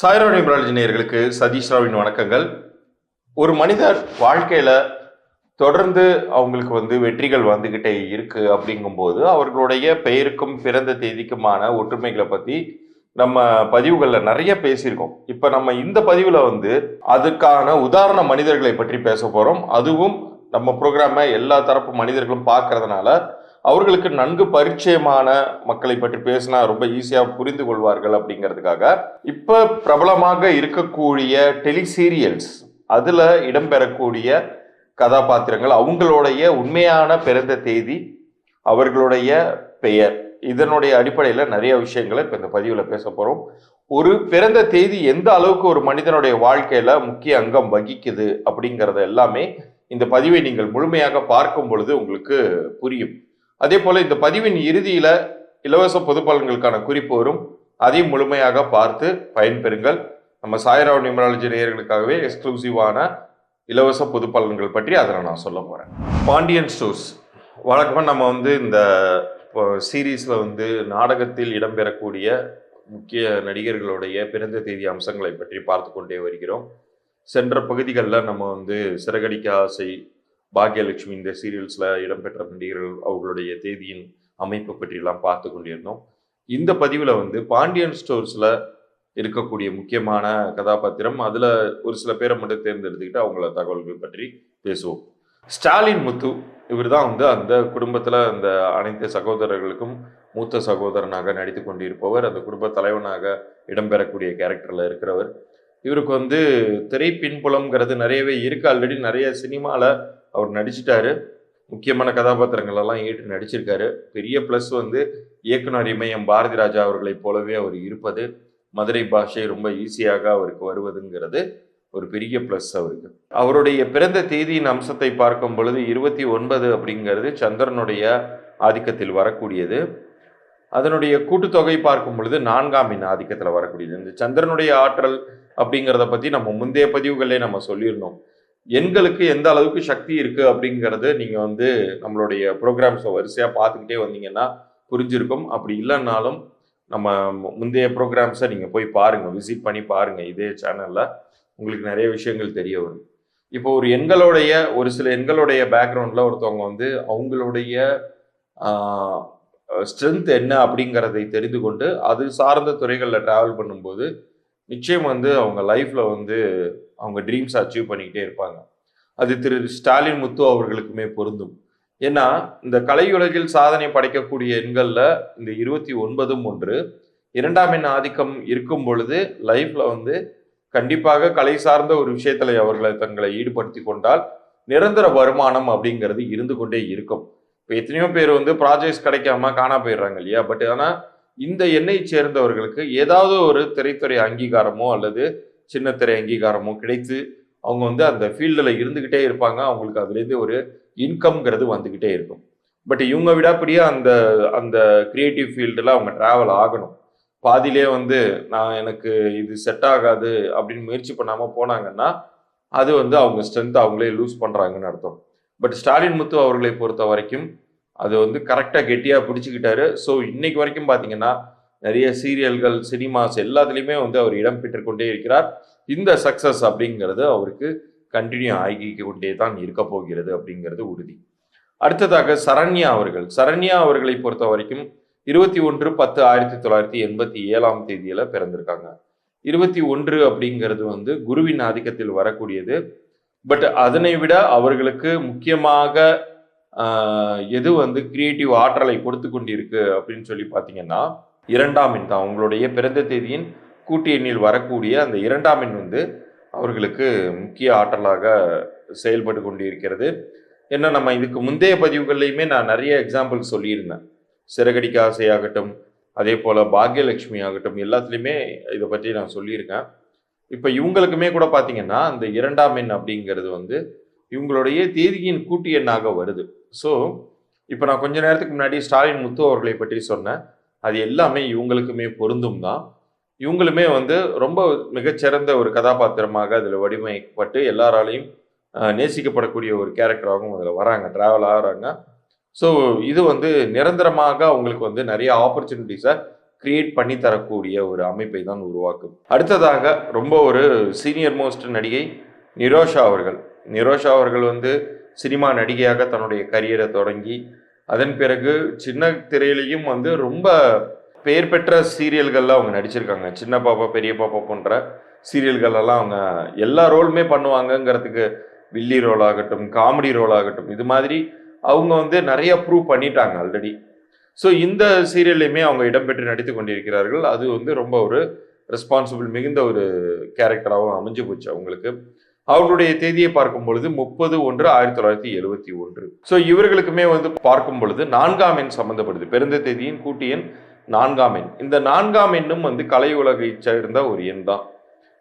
Saira numerology நேயர்களுக்கு சதீஷ் ராவின் வணக்கங்கள். ஒரு மனிதர் வாழ்க்கையில தொடர்ந்து அவங்களுக்கு வந்து வெற்றிகள் வந்துகிட்டே இருக்கு அப்படிங்கும்போது அவர்களுடைய பெயருக்கும் பிறந்த தேதிக்குமான ஒற்றுமைகளை பத்தி நம்ம பதிவுகளில் நிறைய பேசியிருக்கோம். இப்போ நம்ம இந்த பதிவில் வந்து அதுக்கான உதாரண மனிதர்களை பற்றி பேச போகிறோம் அதுவும் நம்ம ப்ரோக்ராமை எல்லா தரப்பு மனிதர்களும் பார்க்கறதுனால அவர்களுக்கு நன்கு பரிச்சயமான மக்களை பற்றி பேசினா ரொம்ப ஈஸியாக புரிந்து கொள்வார்கள் அப்படிங்கிறதுக்காக இப்போ பிரபலமாக இருக்கக்கூடிய டெலிசீரியல்ஸ் அதில் இடம்பெறக்கூடிய கதாபாத்திரங்கள் அவங்களுடைய உண்மையான பிறந்த தேதி அவர்களுடைய பெயர். இதனுடைய அடிப்படையில் நிறைய விஷயங்களை இப்போ இந்த பதிவில் பேச போகிறோம் ஒரு பிறந்த தேதி எந்த அளவுக்கு ஒரு மனிதனுடைய வாழ்க்கையில் முக்கிய அங்கம் வகிக்குது அப்படிங்கிறத எல்லாமே இந்த பதிவை நீங்கள் முழுமையாக பார்க்கும் பொழுது உங்களுக்கு புரியும். அதே போல இந்த பதிவின் இறுதியில இலவச பொது பலன்களுக்கான குறிப்பு வரும். அதையும் முழுமையாக பார்த்து பயன்பெறுங்கள். நம்ம சாய்ராவ் நியூமராலஜி நேயர்களுக்காகவே எக்ஸ்க்ளூசிவான இலவச பொது பலன்கள் பற்றி அதில் நான் சொல்ல போறேன். பாண்டியன் ஸ்டோர்ஸ். வழக்கமாக நம்ம வந்து இந்த சீரீஸில் வந்து நாடகத்தில் இடம்பெறக்கூடிய முக்கிய நடிகர்களுடைய பிறந்த தேதி அம்சங்களை பற்றி பார்த்து கொண்டே வருகிறோம். சென்ற பகுதிகளில் நம்ம வந்து சிறகடிக்க ஆசை பாக்யலட்சுமி இந்த சீரியல்ஸில் இடம்பெற்ற நடிகர்கள் அவர்களுடைய தேதியின் அமைப்பு பற்றியெல்லாம் பார்த்து கொண்டிருந்தோம். இந்த பதிவில் வந்து பாண்டியன் ஸ்டோர்ஸில் இருக்கக்கூடிய முக்கியமான கதாபாத்திரம் அதில் ஒரு சில பேரை மட்டும் தேர்ந்தெடுத்துக்கிட்டு அவங்கள தகவல்கள் பற்றி பேசுவோம். ஸ்டாலின் முத்து இவர் தான் வந்து அந்த குடும்பத்தில் அந்த அனைத்து சகோதரர்களுக்கும் மூத்த சகோதரனாக நடித்து கொண்டிருப்பவர். அந்த குடும்ப தலைவனாக இடம்பெறக்கூடிய கேரக்டரில் இருக்கிறவர். இவருக்கு வந்து திரை பின்புலம்ங்கிறது நிறையவே இருக்கு ஆல்ரெடி நிறைய சினிமாவில் அவர் நடிச்சிட்டாரு. முக்கியமான கதாபாத்திரங்கள் எல்லாம் ஏற்று நடிச்சிருக்காரு. பெரிய ப்ளஸ் வந்து இயக்குனர் இமயம் பாரதி ராஜா அவர்களைப் போலவே அவர் இருப்பது. மதுரை பாஷை ரொம்ப ஈஸியாக அவருக்கு வருவதுங்கிறது ஒரு பெரிய ப்ளஸ் அவருக்கு. அவருடைய பிறந்த தேதியின் அம்சத்தை பார்க்கும் பொழுது இருபத்தி ஒன்பது அப்படிங்கிறது சந்திரனுடைய ஆதிக்கத்தில் வரக்கூடியது. அதனுடைய கூட்டுத்தொகை பார்க்கும் பொழுது நான்காம் எண் ஆதிக்கத்தில் வரக்கூடியது. இந்த சந்திரனுடைய ஆற்றல் அப்படிங்கிறத பற்றி நம்ம முந்தைய பதிவுகளே நம்ம சொல்லியிருந்தோம். எண்களுக்கு எந்த அளவுக்கு சக்தி இருக்குது அப்படிங்கிறது நீங்கள் வந்து நம்மளுடைய ப்ரோக்ராம்ஸை வரிசையாக பார்த்துக்கிட்டே வந்தீங்கன்னா புரிஞ்சிருக்கும். அப்படி இல்லைன்னாலும் நம்ம முந்தைய ப்ரோக்ராம்ஸை நீங்கள் போய் பாருங்கள் விசிட் பண்ணி பாருங்கள் இதே சேனலில். உங்களுக்கு நிறைய விஷயங்கள் தெரிய வரும். இப்போ ஒரு எண்களுடைய ஒரு சில எண்களுடைய பேக்ரவுண்டில் ஒருத்தவங்க வந்து அவங்களுடைய ஸ்ட்ரென்த் என்ன அப்படிங்கிறதை தெரிந்து கொண்டு அது சார்ந்த துறைகளில் ட்ராவல் பண்ணும்போது நிச்சயம் வந்து அவங்க லைஃப்பில் வந்து அவங்க ட்ரீம்ஸ் அச்சீவ் பண்ணிக்கிட்டே இருப்பாங்க. அது திரு ஸ்டாலின் முத்து அவர்களுக்குமே பொருந்தும். ஏன்னா இந்த கலையுலகில் சாதனை படைக்கக்கூடிய எண்களில் இந்த இருபத்தி ஒன்பதும் ஒன்று இரண்டாம் எண் ஆதிக்கம் இருக்கும் பொழுது லைஃப்பில் வந்து கண்டிப்பாக கலை சார்ந்த ஒரு விஷயத்தில் அவர்களை தங்களை ஈடுபடுத்தி கொண்டால் நிரந்தர வருமானம் அப்படிங்கிறது இருந்து கொண்டே இருக்கும். இப்போ எத்தனையோ பேர் வந்து ப்ராஜெக்ட்ஸ் கிடைக்காம காணா போயிடுறாங்க இல்லையா? பட் ஆனால் இந்த எண்ணெயை சேர்ந்தவர்களுக்கு ஏதாவது ஒரு திரைத்துறை அங்கீகாரமோ அல்லது சின்ன திரை அங்கீகாரமோ கிடைத்து அவங்க வந்து அந்த ஃபீல்டில் இருந்துக்கிட்டே இருப்பாங்க. அவங்களுக்கு அதுலேருந்து ஒரு இன்கம்ங்கிறது வந்துக்கிட்டே இருக்கும். பட் இவங்க விடாப்படியே அந்த அந்த கிரியேட்டிவ் ஃபீல்டில் அவங்க ட்ராவல் ஆகணும். பாதியிலே வந்து நான் எனக்கு இது செட் ஆகாது அப்படின்னு முயற்சி பண்ணாமல் போனாங்கன்னா அது வந்து அவங்க ஸ்ட்ரென்த் அவங்களே லூஸ் பண்ணுறாங்கன்னு அர்த்தம். பட் ஸ்டாலின் முத்து அவர்களை பொறுத்த வரைக்கும் அது வந்து கரெக்டாக கெட்டியாக பிடிச்சிக்கிட்டாரு. ஸோ இன்னைக்கு வரைக்கும் பார்த்தீங்கன்னா நிறைய சீரியல்கள் சினிமாஸ் எல்லாத்துலேயுமே வந்து அவர் இடம் பெற்றுக்கொண்டே இருக்கிறார். இந்த சக்ஸஸ் அப்படிங்கிறது அவருக்கு கண்டினியூ ஆகிக்க கொண்டே தான் இருக்க போகிறது அப்படிங்கிறது உறுதி. அடுத்ததாக சரண்யா அவர்கள். சரண்யா அவர்களை பொறுத்த வரைக்கும் இருபத்தி ஒன்று பத்து ஆயிரத்தி தொள்ளாயிரத்தி எண்பத்தி ஏழாம் தேதியில் பிறந்திருக்காங்க. இருபத்தி ஒன்று அப்படிங்கிறது வந்து குருவின் ஆதிக்கத்தில் வரக்கூடியது. பட் அதனை விட அவர்களுக்கு முக்கியமாக எது வந்து கிரியேட்டிவ் ஆற்றலை கொடுத்து கொண்டிருக்கு அப்படின்னு சொல்லி பார்த்தீங்கன்னா இரண்டாம் எண் தான். அவங்களுடைய பிறந்த தேதியின் கூட்டு எண்ணில் வரக்கூடிய அந்த இரண்டாம் எண் வந்து அவர்களுக்கு முக்கிய ஆற்றலாக செயல்பட்டு கொண்டிருக்கிறது. ஏன்னா நம்ம இதுக்கு முந்தைய பதிவுகள்லையுமே நான் நிறைய எக்ஸாம்பிள் சொல்லியிருந்தேன். சிறகடிக்க ஆசையாகட்டும் அதே போல் பாக்யலட்சுமி ஆகட்டும் எல்லாத்துலேயுமே இதை பற்றி நான் சொல்லியிருக்கேன். இப்போ இவங்களுக்குமே கூட பார்த்தீங்கன்னா அந்த இரண்டாம் எண் அப்படிங்கிறது வந்து இவங்களுடைய தேதியின் கூட்டு எண்ணாக வருது. ஸோ இப்போ நான் கொஞ்ச நேரத்துக்கு முன்னாடி ஸ்டாலின் முத்து அவர்களை பற்றி சொன்னேன். அது எல்லாமே இவங்களுக்குமே பொருந்தும் தான். இவங்களுமே வந்து ரொம்ப மிகச்சிறந்த ஒரு கதாபாத்திரமாக அதில் வடிவமைக்கப்பட்டு எல்லாராலையும் நேசிக்கப்படக்கூடிய ஒரு கேரக்டராகவும் அதில் வராங்க ட்ராவல் ஆகிறாங்க. ஸோ இது வந்து நிரந்தரமாக அவங்களுக்கு வந்து நிறைய ஆப்பர்ச்சுனிட்டிஸை கிரியேட் பண்ணி தரக்கூடிய ஒரு அமைப்பை தான் உருவாக்கும். அடுத்ததாக ரொம்ப ஒரு சீனியர் மோஸ்ட் நடிகை நிரோஷா அவர்கள். நிரோஷா அவர்கள் வந்து சினிமா நடிகையாக தன்னுடைய கரியரை தொடங்கி அதன் பிறகு சின்ன திரையிலையும் வந்து ரொம்ப பெயர் பெற்ற சீரியல்கள்லாம் அவங்க நடிச்சிருக்காங்க. சின்ன பாப்பா பெரிய பாப்பா போன்ற சீரியல்களெல்லாம் அவங்க எல்லா ரோலுமே பண்ணுவாங்கங்கிறதுக்கு வில்லி ரோல் ஆகட்டும் காமெடி ரோல் ஆகட்டும் இது மாதிரி அவங்க வந்து நிறைய ப்ரூவ் பண்ணிட்டாங்க ஆல்ரெடி ஸோ இந்த சீரியல்லையுமே அவங்க இடம்பெற்று நடித்து கொண்டிருக்கிறார்கள். அது வந்து ரொம்ப ஒரு ரெஸ்பான்சிபிள் மிகுந்த ஒரு கேரக்டராகவும் அமைஞ்சு போச்சு அவங்களுக்கு. அவர்களுடைய தேதியை பார்க்கும் பொழுது முப்பது ஒன்று ஆயிரத்தி தொள்ளாயிரத்தி எழுபத்தி ஒன்று. ஸோ இவர்களுக்குமே வந்து பார்க்கும் பொழுது நான்காம் எண் சம்மந்தப்படுது பிறந்த தேதியின் கூட்டி எண் நான்காம் எண். இந்த நான்காம் எண்ணும் வந்து கலை உலகை சேர்ந்த ஒரு எண் தான்.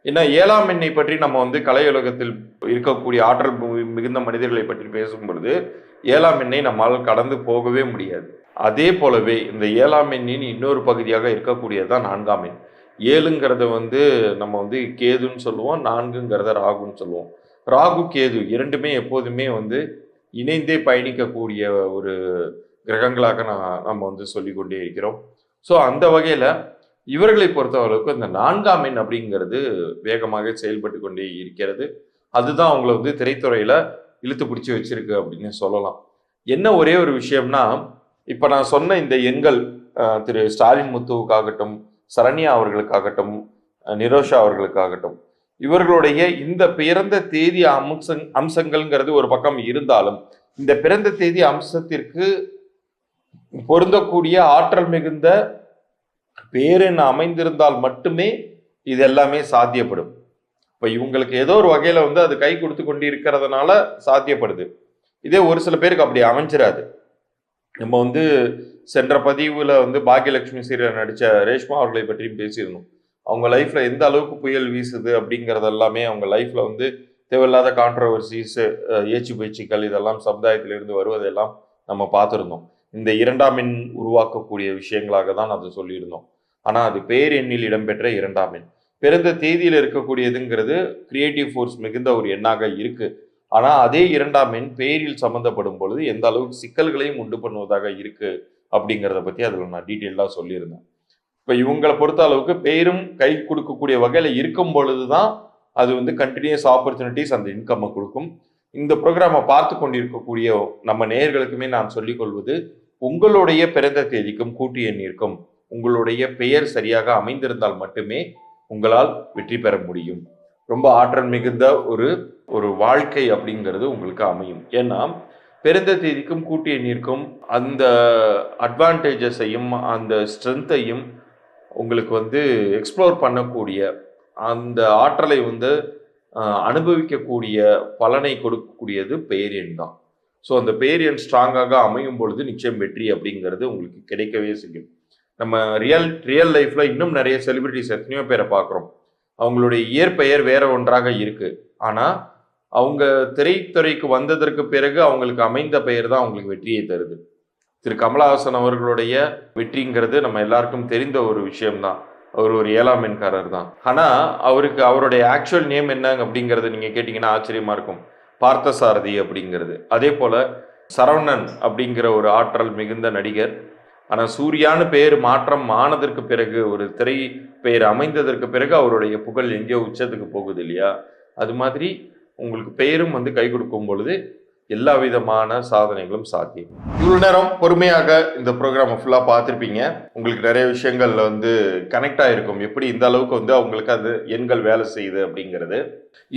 ஏன்னா ஏழாம் எண்ணை பற்றி நம்ம வந்து கலையுலகத்தில் இருக்கக்கூடிய ஆற்றல் மிகுந்த மனிதர்களை பற்றி பேசும் பொழுது ஏழாம் எண்ணை நம்மால் கடந்து போகவே முடியாது. அதே போலவே இந்த ஏழாம் எண்ணின் இன்னொரு பகுதியாக இருக்கக்கூடியதுதான் நான்காம் எண். ஏழுங்கிறத வந்து நம்ம வந்து கேதுன்னு சொல்லுவோம் நான்குங்கிறத ராகுன்னு சொல்லுவோம். ராகு கேது இரண்டுமே எப்போதுமே வந்து இணைந்தே பயணிக்கக்கூடிய ஒரு கிரகங்களாக நான் நம்ம வந்து சொல்லிக்கொண்டே இருக்கிறோம். ஸோ அந்த வகையில் இவர்களை பொறுத்தவரைக்கும் இந்த நான்காம் எண் அப்படிங்கிறது வேகமாக செயல்பட்டு கொண்டே இருக்கிறது. அதுதான் அவங்கள வந்து திரைத்துறையில் இழுத்து பிடிச்சி வச்சிருக்கு அப்படின்னு சொல்லலாம். என்ன ஒரே ஒரு விஷயம்னா இப்போ நான் சொன்ன இந்த எண்கள் திரு ஸ்டாலின் முத்துவுக்காகட்டும் சரண்யா அவர்களுக்காகட்டும் நிரோஷா அவர்களுக்காகட்டும் இவர்களுடைய இந்த பிறந்த தேதி அம்சங் அம்சங்கள்ங்கிறது ஒரு பக்கம் இருந்தாலும் இந்த பிறந்த தேதி அம்சத்திற்கு பொருந்தக்கூடிய ஆற்றல் மிகுந்த பேரெண் அமைந்திருந்தால் மட்டுமே இது எல்லாமே சாத்தியப்படும். இப்போ இவங்களுக்கு ஏதோ ஒரு வகையில் வந்து அது கை கொடுத்து கொண்டு இருக்கிறதுனால சாத்தியப்படுது. இதே ஒரு சில பேருக்கு அப்படி அமைஞ்சிடாது நம்ம வந்து சென்ற பதிவில் வந்து பாக்கியலட்சுமி சீரியல் நடித்த ரேஷ்மா அவர்களை பற்றியும் பேசியிருந்தோம். அவங்க லைஃப்பில் எந்த அளவுக்கு புயல் வீசுது அப்படிங்கிறதெல்லாமே அவங்க லைஃப்பில் வந்து தேவையில்லாத கான்ட்ரவர்சிஸ் ஏச்சு பேச்சுக்கள் இதெல்லாம் சமுதாயத்திலிருந்து வருவதெல்லாம் நம்ம பார்த்துருந்தோம். இந்த இரண்டாம் எண் உருவாக்கக்கூடிய விஷயங்களாக தான் அதை சொல்லியிருந்தோம். ஆனால் அது பேர் எண்ணில் இடம்பெற்ற இரண்டாம் எண். பிறந்த தேதியில் இருக்கக்கூடியதுங்கிறது கிரியேட்டிவ் ஃபோர்ஸ் மிகுந்த ஒரு எண்ணாக இருக்குது ஆனால் அதே இரண்டாம் எண் பேரில் சம்மந்தப்படும் பொழுது எந்த அளவுக்கு சிக்கல்களையும் உண்டு பண்ணுவதாக இருக்கு அப்படிங்கிறத பற்றி அதில் நான் டீட்டெயிலாக சொல்லியிருந்தேன். இப்போ இவங்களை பொறுத்த அளவுக்கு பெயரும் கை கொடுக்கக்கூடிய வகையில் இருக்கும் பொழுது தான் அது வந்து கண்டினியூஸ் ஆப்பர்ச்சுனிட்டிஸ் அந்த இன்கம்மை கொடுக்கும். இந்த ப்ரோக்ராமை பார்த்து கொண்டிருக்கக்கூடிய நம்ம நேயர்களுக்குமே நான் சொல்லிக்கொள்வது உங்களுடைய பிறந்த தேதிக்கும் கூட்டு எண்ணிற்கும் உங்களுடைய பெயர் சரியாக அமைந்திருந்தால் மட்டுமே உங்களால் வெற்றி பெற முடியும். ரொம்ப ஆற்றல் மிகுந்த ஒரு ஒரு வாழ்க்கை அப்படிங்கிறது உங்களுக்கு அமையும். ஏன்னா பிறந்த தேதிக்கும் கூட்டிய எண்ணிற்கும் அந்த அட்வான்டேஜஸையும் அந்த ஸ்ட்ரென்த்தையும் உங்களுக்கு வந்து எக்ஸ்ப்ளோர் பண்ணக்கூடிய அந்த ஆற்றலை வந்து அனுபவிக்கக்கூடிய பலனை கொடுக்கக்கூடியது பேரியன் தான். ஸோ அந்த பேரியன் ஸ்ட்ராங்காக அமையும் பொழுது நிச்சயம் வெற்றி அப்படிங்கிறது உங்களுக்கு கிடைக்கவே செய்யும். நம்ம ரியல் ரியல் லைஃப்பில் இன்னும் நிறைய செலிபிரிட்டிஸ் எத்தனையோ பேரை பார்க்குறோம். அவங்களுடைய இயற்பெயர் வேற ஒன்றாக இருக்கு. ஆனால் அவங்க திரைத்துறைக்கு வந்ததற்கு பிறகு அவங்களுக்கு அமைந்த பெயர் தான் அவங்களுக்கு வெற்றியை தருது. திரு கமலஹாசன் அவர்களுடைய வெற்றிங்கிறது நம்ம எல்லாருக்கும் தெரிந்த ஒரு விஷயம்தான். அவர் ஒரு ஏழாம் எண்காரர் தான். ஆனால் அவருக்கு அவருடைய ஆக்சுவல் நேம் என்ன அப்படிங்கிறது நீங்கள் கேட்டிங்கன்னா ஆச்சரியமாக இருக்கும். பார்த்தசாரதி அப்படிங்கிறது. அதே போல் சரவணன் அப்படிங்கிற ஒரு ஆற்றல் மிகுந்த நடிகர். ஆனால் சூர்யான்னு பெயர் மாற்றம் ஆனதற்கு பிறகு ஒரு திரை பெயர் அமைந்ததற்கு பிறகு அவருடைய புகழ் எங்கேயோ உச்சத்துக்கு போகுது இல்லையா? அது மாதிரி உங்களுக்கு பெயரும் வந்து கை கொடுக்கும் பொழுது எல்லா விதமான சாதனைகளும் சாத்தியம். இவ்வளவு நேரம் பொறுமையாக இந்த ப்ரோக்ராமை ஃபுல்லாக பார்த்துருப்பீங்க. உங்களுக்கு நிறைய விஷயங்கள்ல வந்து கனெக்ட் ஆயிருக்கும். எப்படி இந்த அளவுக்கு வந்து அவங்களுக்கு அது எண்கள் வேலை செய்யுது அப்படிங்கிறது.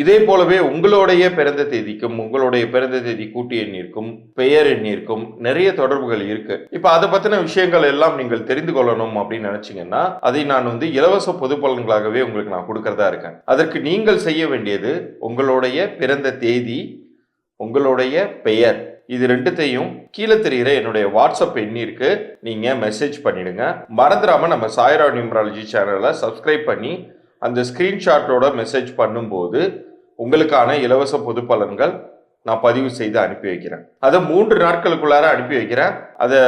இதே போலவே உங்களுடைய பிறந்த தேதிக்கும் உங்களுடைய பிறந்த தேதி கூட்டு எண்ணிற்கும் பெயர் எண்ணிற்கும் நிறைய தொடர்புகள் இருக்கு. இப்ப அதை பத்தின விஷயங்கள் எல்லாம் நீங்கள் தெரிந்து கொள்ளணும் அப்படின்னு நினைச்சீங்கன்னா அதை நான் வந்து இலவச பொது பலன்களாகவே உங்களுக்கு நான் கொடுக்கறதா இருக்கேன். அதற்கு நீங்கள் செய்ய வேண்டியது உங்களுடைய பிறந்த தேதி உங்களுடைய பெயர். இது ரெண்டுத்தையும் கீழே தெரிகிற என்னுடைய வாட்ஸ்அப் எண்ணிற்கு நீங்க மெசேஜ் பண்ணிடுங்க. மறந்துடாம நம்ம சாய்ரா நியூமராலஜி சேனலை சப்ஸ்கிரைப் பண்ணி அந்த ஸ்கிரீன்ஷாட்டோட மெசேஜ் பண்ணும்போது உங்களுக்கான இலவச பொது பலன்கள் நான் பதிவு செய்து அனுப்பி வைக்கிறேன். அதை மூன்று நாட்களுக்குள்ளார அனுப்பி வைக்கிறேன். அதை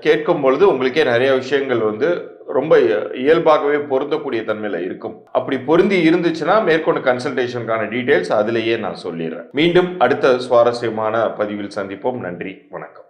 கேட்கும் பொழுது உங்களுக்கே நிறைய விஷயங்கள் வந்து ரொம்ப இயல்பாகவே பொருந்தக்கூடிய தன்மையில் இருக்கும். அப்படி பொருந்தி இருந்துச்சுன்னா மேற்கொண்டு கன்சல்டேஷனுக்கான டீட்டெயில்ஸ் அதிலேயே நான் சொல்லிடுறேன். மீண்டும் அடுத்த சுவாரஸ்யமான பதிவில் சந்திப்போம். நன்றி. வணக்கம்.